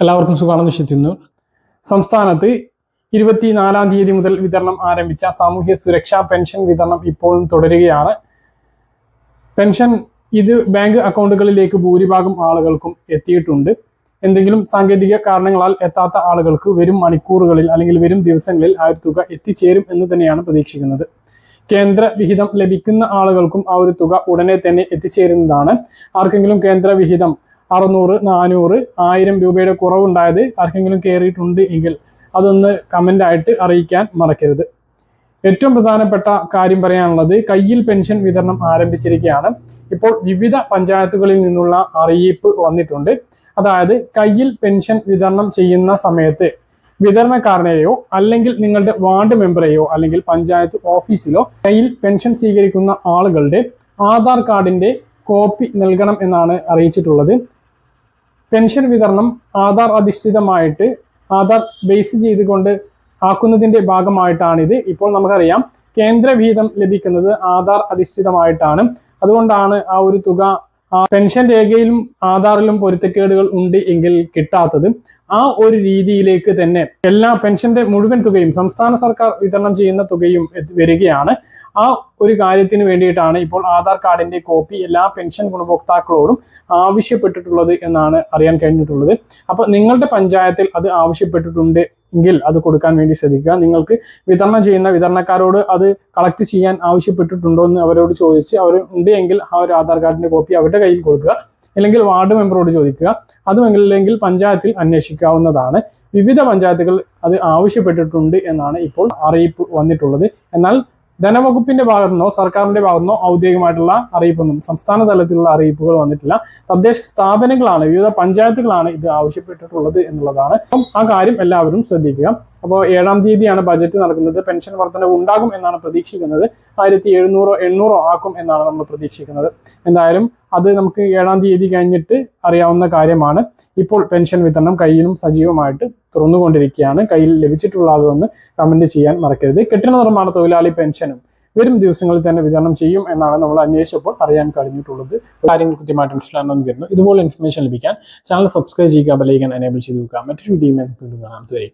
എല്ലാവർക്കും സുഖമാണെന്ന് വിശ്വസിക്കുന്നു. സംസ്ഥാനത്ത് ഇരുപത്തിനാലാം തീയതി മുതൽ വിതരണം ആരംഭിച്ച സാമൂഹ്യ സുരക്ഷാ പെൻഷൻ വിതരണം ഇപ്പോഴും തുടരുകയാണ്. പെൻഷൻ ഇത് ബാങ്ക് അക്കൗണ്ടുകളിലേക്ക് ഭൂരിഭാഗം ആളുകൾക്കും എത്തിയിട്ടുണ്ട്. എന്തെങ്കിലും സാങ്കേതിക കാരണങ്ങളാൽ എത്താത്ത ആളുകൾക്ക് വരും മണിക്കൂറുകളിൽ അല്ലെങ്കിൽ വരും ദിവസങ്ങളിൽ ആ ഒരു തുക എത്തിച്ചേരും എന്ന് തന്നെയാണ് പ്രതീക്ഷിക്കുന്നത്. കേന്ദ്ര വിഹിതം ലഭിക്കുന്ന ആളുകൾക്കും ആ ഒരു തുക ഉടനെ തന്നെ എത്തിച്ചേരുന്നതാണ്. ആർക്കെങ്കിലും കേന്ദ്ര വിഹിതം അറുന്നൂറ് നാനൂറ് ആയിരം രൂപയുടെ കുറവുണ്ടായത് ആർക്കെങ്കിലും കയറിയിട്ടുണ്ട് എങ്കിൽ അതൊന്ന് കമന്റ് അറിയിക്കാൻ മറക്കരുത്. ഏറ്റവും പ്രധാനപ്പെട്ട കാര്യം പറയാനുള്ളത് കയ്യിൽ പെൻഷൻ വിതരണം ആരംഭിച്ചിരിക്കുകയാണ്. ഇപ്പോൾ വിവിധ പഞ്ചായത്തുകളിൽ നിന്നുള്ള അറിയിപ്പ് വന്നിട്ടുണ്ട്. അതായത് കയ്യിൽ പെൻഷൻ വിതരണം ചെയ്യുന്ന സമയത്ത് വിതരണക്കാരനെയോ അല്ലെങ്കിൽ നിങ്ങളുടെ വാർഡ് മെമ്പറെയോ അല്ലെങ്കിൽ പഞ്ചായത്ത് ഓഫീസിലോ കയ്യിൽ പെൻഷൻ സ്വീകരിക്കുന്ന ആളുകളുടെ ആധാർ കാർഡിന്റെ കോപ്പി നൽകണം എന്നാണ് അറിയിച്ചിട്ടുള്ളത്. പെൻഷൻ വിതരണം ആധാർ അധിഷ്ഠിതമായിട്ട് ആധാർ ബേസ് ചെയ്തുകൊണ്ട് ആക്കുന്നതിന്റെ ഭാഗമായിട്ടാണിത്. ഇപ്പോൾ നമുക്കറിയാം കേന്ദ്ര വിഹിതം ലഭിക്കുന്നത് ആധാർ അധിഷ്ഠിതമായിട്ടാണ്. അതുകൊണ്ടാണ് ആ ഒരു തുക പെൻഷൻ രേഖയിലും ആധാറിലും പൊരുത്തക്കേടുകൾ ഉണ്ട് എങ്കിൽ കിട്ടാത്തത് ആ ഒരു രീതിയിലേക്ക് തന്നെ എല്ലാ പെൻഷന്റെ മുഴുവൻ തുകയും സംസ്ഥാന സർക്കാർ വിതരണം ചെയ്യുന്ന തുകയും വരികയാണ്. ആ ഒരു കാര്യത്തിന് വേണ്ടിയിട്ടാണ് ഇപ്പോൾ ആധാർ കാർഡിന്റെ കോപ്പി എല്ലാ പെൻഷൻ ഗുണഭോക്താക്കളോടും ആവശ്യപ്പെട്ടിട്ടുള്ളത് എന്നാണ് അറിയാൻ കഴിഞ്ഞിട്ടുള്ളത്. അപ്പൊ നിങ്ങളുടെ പഞ്ചായത്തിൽ അത് ആവശ്യപ്പെട്ടിട്ടുണ്ട് എങ്കിൽ അത് കൊടുക്കാൻ വേണ്ടി ശ്രദ്ധിക്കുക. നിങ്ങൾക്ക് വിതരണം ചെയ്യുന്ന വിതരണക്കാരോട് അത് കളക്ട് ചെയ്യാൻ ആവശ്യപ്പെട്ടിട്ടുണ്ടോ എന്ന് അവരോട് ചോദിച്ച് അവർ ഉണ്ട് എങ്കിൽ ആ ഒരു ആധാർ കാർഡിന്റെ കോപ്പി അവരുടെ കയ്യിൽ കൊടുക്കുക. അല്ലെങ്കിൽ വാർഡ് മെമ്പറോട് ചോദിക്കുക. അതുമല്ലെങ്കിൽ പഞ്ചായത്തിൽ അന്വേഷിക്കാവുന്നതാണ്. വിവിധ പഞ്ചായത്തുകൾ അത് ആവശ്യപ്പെട്ടിട്ടുണ്ട് എന്നാണ് ഇപ്പോൾ അറിയിപ്പ് വന്നിട്ടുള്ളത്. എന്നാൽ ധനവകുപ്പിന്റെ ഭാഗത്തു നിന്നോ സർക്കാരിന്റെ ഭാഗത്തു നിന്നോ ഔദ്യോഗികമായിട്ടുള്ള അറിയിപ്പൊന്നും സംസ്ഥാന തലത്തിലുള്ള അറിയിപ്പുകൾ വന്നിട്ടില്ല. തദ്ദേശ സ്ഥാപനങ്ങളാണ് വിവിധ പഞ്ചായത്തുകളാണ് ഇത് ആവശ്യപ്പെട്ടിട്ടുള്ളത് എന്നുള്ളതാണ്. അപ്പം ആ കാര്യം എല്ലാവരും ശ്രദ്ധിക്കുക. അപ്പോൾ ഏഴാം തീയതിയാണ് ബജറ്റ് നടക്കുന്നത്. പെൻഷൻ വർധനവ് ഉണ്ടാകും എന്നാണ് പ്രതീക്ഷിക്കുന്നത്. ആയിരത്തി എഴുന്നൂറോ എണ്ണൂറോ ആക്കും എന്നാണ് നമ്മൾ പ്രതീക്ഷിക്കുന്നത്. എന്തായാലും അത് നമുക്ക് ഏഴാം തീയതി കഴിഞ്ഞിട്ട് അറിയാവുന്ന കാര്യമാണ്. ഇപ്പോൾ പെൻഷൻ വിതരണം കയ്യിലും സജീവമായിട്ട് തുറന്നുകൊണ്ടിരിക്കുകയാണ്. കയ്യിൽ ലഭിച്ചിട്ടുള്ള ആളുകളൊന്ന് കമന്റ് ചെയ്യാൻ മറക്കരുത്. കെട്ടിട നിർമ്മാണ തൊഴിലാളി പെൻഷനും വരും ദിവസങ്ങളിൽ തന്നെ വിതരണം ചെയ്യും എന്നാണ് നമ്മൾ അന്വേഷിച്ചപ്പോൾ അറിയാൻ കഴിഞ്ഞിട്ടുള്ളത്. കാര്യങ്ങൾ കൃത്യമായിട്ട് മനസ്സിലാണെന്ന് കരുതുന്നു. ഇതുപോലെ ഇൻഫർമേഷൻ ലഭിക്കാൻ ചാനൽ സബ്സ്ക്രൈബ് ചെയ്യുക ബെലൈക്കൻ എനേബിൾ ചെയ്ത് നോക്കുക മറ്റൊരു വീഡിയോ കാണാം. ഇതുവരെ